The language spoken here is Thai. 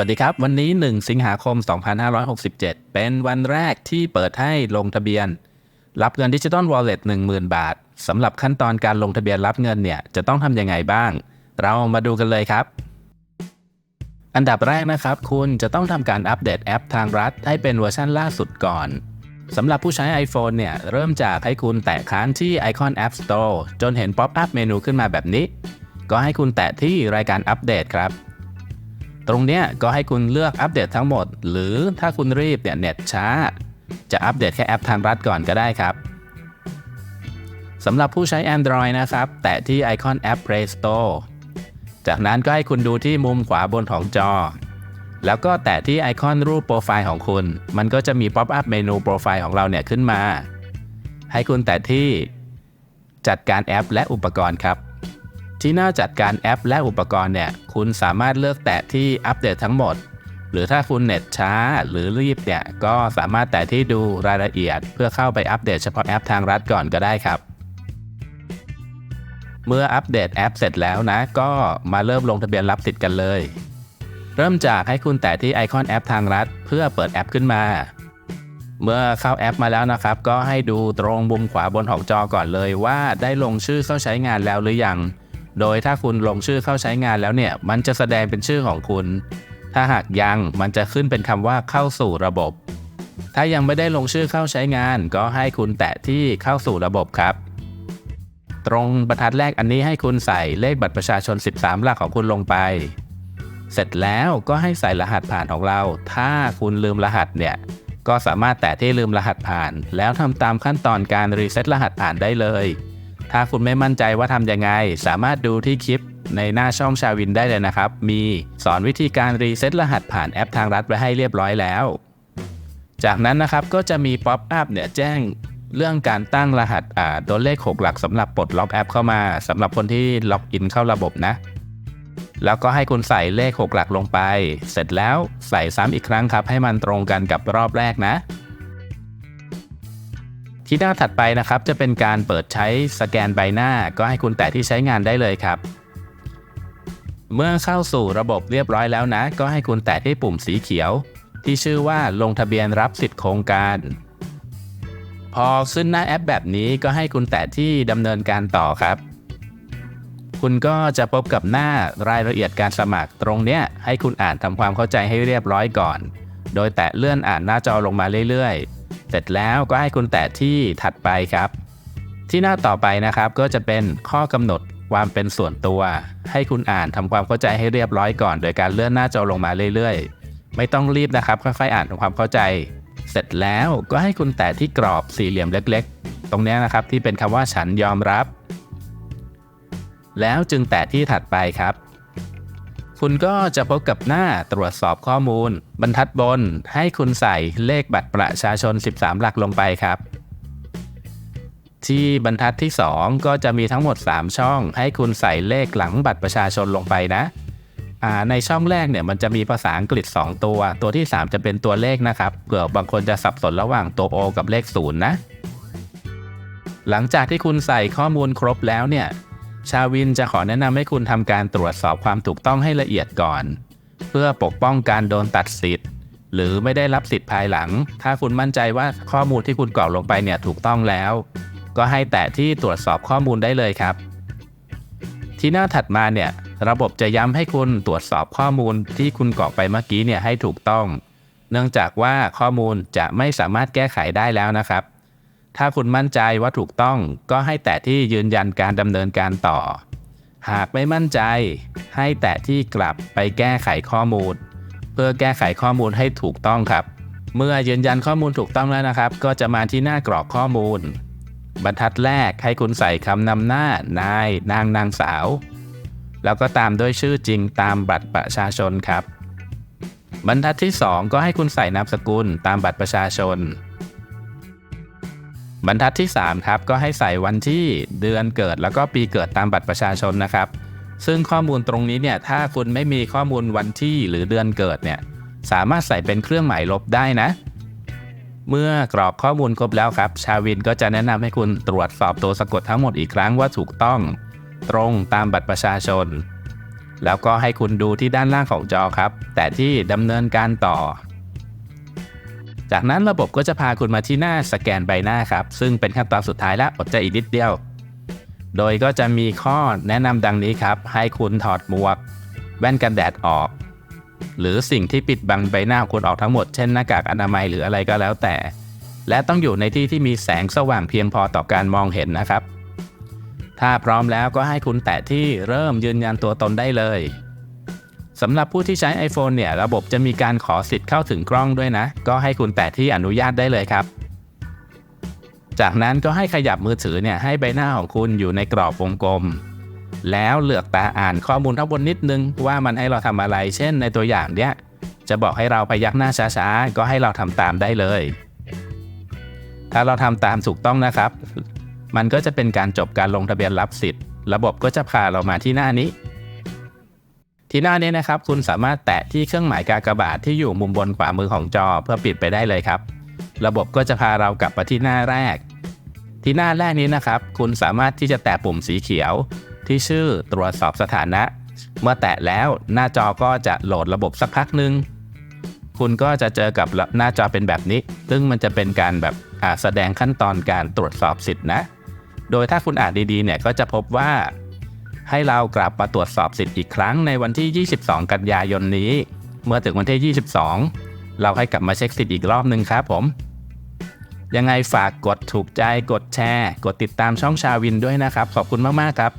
วัสดีครับ วันนี้ 1 สิงหาคม 2567 เป็นวันแรกที่เปิดให้ลงทะเบียน รับเงินดิจิ t a ลวอลเล็ต10,000 บาทสำหรับขั้นตอนการลงทะเบียนรับเงินเนี่ยจะต้องทำยังไงบ้าง เรามาดูกันเลยครับ อันดับแรกนะครับ คุณจะต้องทำการอัปเดตแอปทางรัฐ ให้เป็นเวอร์ชันล่าสุดก่อนสำหรับผู้ใช้ iPhone เนี่ยเริ่มจากให้คุณแตะค้างที่ไอคอน App Store จนเห็นป๊อปอัพเมนูขึ้นมาแบบนี้ ก็ให้คุณแตะที่รายการอัปเดตครับ ตรงเนี้ยก็ให้คุณเลือกอัปเดตทั้งหมด หรือถ้าคุณรีบเนี่ยเน็ตช้า จะอัปเดตแค่แอปทางรัฐก่อนก็ได้ครับสำหรับผู้ใช้ Android นะครับ แตะที่ไอคอนแอป Play Store จากนั้นก็ให้คุณดูที่มุมขวาบนของจอ แล้วก็แตะที่ไอคอนรูปโปรไฟล์ของคุณ มันก็จะมีป๊อปอัพเมนูโปรไฟล์ของเราเนี่ยขึ้นมา ให้คุณแตะที่จัดการแอปและอุปกรณ์ครับ ที่หน้าจัดการแอปและอุปกรณ์เนี่ย คุณสามารถเลือกแตะที่อัปเดตทั้งหมด หรือถ้าคุณเน็ตช้าหรือรีบเนี่ย ก็สามารถแตะที่ดูรายละเอียด เพื่อเข้าไปอัปเดตเฉพาะแอปทางรัฐก่อนก็ได้ครับ เมื่ออัปเดตแอปเสร็จแล้วนะ ก็มาเริ่มลงทะเบียนรับสิทธิ์กันเลย เริ่มจากให้คุณแตะที่ไอคอนแอปทางรัฐ เพื่อเปิดแอปขึ้นมาเมื่อเข้าแอปมาแล้วนะครับ ก็ให้ดูตรงมุมขวาบนของจอก่อนเลยว่าได้ลงชื่อเข้าใช้งานแล้วหรือยัง โดยถ้าคุณลงชื่อเข้าใช้งานแล้วเนี่ย มันจะแสดงเป็นชื่อของคุณ ถ้าหากยังมันจะขึ้นเป็นคำว่าเข้าสู่ระบบ ถ้ายังไม่ได้ลงชื่อเข้าใช้งาน ก็ให้คุณแตะที่เข้าสู่ระบบครับ ตรงบรรทัดแรกอันนี้ให้คุณใส่เลขบัตรประชาชน 13 หลักของคุณลงไป เสร็จแล้วก็ให้ใส่รหัสผ่านของเรา ถ้าคุณลืมรหัสเนี่ยก็สามารถแตะที่ลืมรหัสผ่าน แล้วทำตามขั้นตอนการรีเซ็ตรหัสผ่านได้เลย ถ้าคุณไม่มั่นใจว่าทำยังไง สามารถดูที่คลิปในหน้าช่องชาวินได้เลยนะครับ มีสอนวิธีการรีเซ็ตรหัสผ่านแอปทางรัฐไว้ให้เรียบร้อยแล้ว จากนั้นนะครับก็จะมีป๊อปอัพเนี่ยแจ้งเรื่องการตั้งรหัสอ่าตัวเลข 6 หลักสำหรับปลดล็อกแอปเข้ามาสำหรับคนที่ล็อกอินเข้าระบบนะ แล้วก็ให้คุณใส่เลข 6 หลักลงไป เสร็จแล้วใส่ซ้ำอีกครั้งครับ ให้มันตรงกันกับรอบแรกนะ ที่หน้าถัดไปนะครับจะเป็นการเปิดใช้สแกนใบหน้า ก็ให้คุณแตะที่ใช้งานได้เลยครับ เมื่อเข้าสู่ระบบเรียบร้อยแล้วนะ ก็ให้คุณแตะที่ปุ่มสีเขียว ที่ชื่อว่าลงทะเบียนรับสิทธิโครงการ พอขึ้นหน้าแอปแบบนี้ก็ให้คุณแตะที่ดำเนินการต่อครับ คุณก็จะพบกับหน้ารายละเอียดการสมัครตรงเนี้ยให้คุณอ่านทำความเข้าใจให้เรียบร้อยก่อน โดยแตะเลื่อนอ่านหน้าจอลงมาเรื่อยๆ เสร็จแล้วก็ให้คุณแตะที่ถัดไปครับ ที่หน้าต่อไปนะครับก็จะเป็นข้อกำหนดความเป็นส่วนตัว ให้คุณอ่านทำความเข้าใจให้เรียบร้อยก่อน โดยการเลื่อนหน้าจอลงมาเรื่อยๆ ไม่ต้องรีบนะครับค่อยๆอ่านทำความเข้าใจ เสร็จแล้วก็ให้คุณแตะที่กรอบสี่เหลี่ยมเล็ก ๆ ตรงนี้นะครับที่เป็นคำว่าฉันยอมรับ แล้วจึงแตะที่ถัดไปครับ คุณก็จะพบกับหน้าตรวจสอบข้อมูล บรรทัดบนให้คุณใส่เลขบัตรประชาชน 13 หลักลงไปครับ ที่บรรทัดที่ 2 ก็จะมีทั้งหมด 3 ช่อง ให้คุณใส่เลขหลังบัตรประชาชนลงไปนะในช่องแรกเนี่ยมันจะมีภาษาอังกฤษ 2 ตัว ตัวที่ 3 จะเป็นตัวเลขนะครับเผื่อบางคนจะสับสนระหว่างตัว O กับเลข0นะ หลังจากที่คุณใส่ข้อมูลครบแล้วเนี่ย ชาวินจะขอแนะนำให้คุณทำการตรวจสอบความถูกต้องให้ละเอียดก่อน เพื่อปกป้องการโดนตัดสิทธิ์ หรือไม่ได้รับสิทธิ์ภายหลัง ถ้าคุณมั่นใจว่าข้อมูลที่คุณกรอกลงไปเนี่ยถูกต้องแล้ว ก็ให้แตะที่ตรวจสอบข้อมูลได้เลยครับ ที่หน้าถัดมาเนี่ยระบบจะย้ำให้คุณตรวจสอบข้อมูลที่คุณกรอกไปเมื่อกี้เนี่ยให้ถูกต้อง เนื่องจากว่าข้อมูลจะไม่สามารถแก้ไขได้แล้วนะครับ ถ้าคุณมั่นใจว่าถูกต้องก็ให้แตะที่ยืนยันการดำเนินการต่อ หากไม่มั่นใจ ให้แตะที่กลับไปแก้ไขข้อมูล เพื่อแก้ไขข้อมูลให้ถูกต้องครับ เมื่อยืนยันข้อมูลถูกต้องแล้วนะครับ ก็จะมาที่หน้ากรอกข้อมูล บรรทัดแรกให้คุณใส่คำนำหน้านายนางนางสาว แล้วก็ตามด้วยชื่อจริงตามบัตรประชาชนครับ บรรทัดที่ 2 ก็ให้คุณใส่นามสกุลตามบัตรประชาชน บรรทัดที่3ครับก็ให้ใส่วันที่เดือนเกิด แล้วก็ปีเกิดตามบัตรประชาชนนะครับ ซึ่งข้อมูลตรงนี้เนี่ยถ้าคุณไม่มีข้อมูลวันที่หรือเดือนเกิดเนี่ยสามารถใส่เป็นเครื่องหมายลบได้นะ เมื่อกรอกข้อมูลครบแล้วครับ ชาวินก็จะแนะนำให้คุณตรวจสอบตัวสะกดทั้งหมดอีกครั้งว่าถูกต้อง ตรงตามบัตรประชาชน แล้วก็ให้คุณดูที่ด้านล่างของจอครับ แต่ที่ดำเนินการต่อ จากนั้นระบบก็จะพาคุณมาที่หน้าสแกนใบหน้าครับ ซึ่งเป็นขั้นตอนสุดท้ายแล้วอดใจอีกนิดเดียว โดยก็จะมีข้อแนะนำดังนี้ครับ ให้คุณถอดหมวก แว่นกันแดดออก หรือสิ่งที่ปิดบังใบหน้าคุณออกทั้งหมดเช่นหน้ากากอนามัยหรืออะไรก็แล้วแต่ และต้องอยู่ในที่ที่มีแสงสว่างเพียงพอต่อการมองเห็นนะครับ ถ้าพร้อมแล้วก็ให้คุณแตะที่เริ่มยืนยันตัวตนได้เลย สำหรับผู้ที่ใช้ iPhone เนี่ยระบบจะมีการขอสิทธิ์เข้าถึงกล้องด้วยนะ ก็ให้คุณแตะที่อนุญาตได้เลยครับ จากนั้นก็ให้ขยับมือถือเนี่ยให้ใบหน้าของคุณอยู่ในกรอบวงกลม แล้วเลือกตาอ่านข้อมูลข้างบนนิดนึงว่ามันให้เราทำอะไร เช่นในตัวอย่างเนี้ยจะบอกให้เราพยักหน้าช้าๆ ก็ให้เราทำตามได้เลย ถ้าเราทำตามถูกต้องนะครับ มันก็จะเป็นการจบการลงทะเบียนรับสิทธิ์ ระบบก็จะพาเรามาที่หน้านี้ ที่หน้านี้นะครับ คุณสามารถแตะที่เครื่องหมายกากบาทที่อยู่มุมบนขวามือของจอเพื่อปิดไปได้เลยครับ ระบบก็จะพาเรากลับมาที่หน้าแรก ที่หน้าแรกนี้นะครับ คุณสามารถที่จะแตะปุ่มสีเขียว ที่ชื่อตรวจสอบสถานะ เมื่อแตะแล้วหน้าจอก็จะโหลดระบบสักพักหนึ่งคุณก็จะเจอกับหน้าจอเป็นแบบนี้ ซึ่งมันจะเป็นการแบบอ่าแสดงขั้นตอนการตรวจสอบสิทธินะ โดยถ้าคุณอ่านดีๆเนี่ยก็จะพบว่า ให้เรากลับมาตรวจสอบสิทธิ์อีกครั้งในวันที่ 22 กันยายนนี้ เมื่อถึงวันที่ 22 เราให้กลับมาเช็คสิทธิ์อีกรอบหนึ่งครับผม ยังไงฝากกดถูกใจกดแชร์ กดติดตามช่องชาวินด้วยนะครับ ขอบคุณมากๆครับ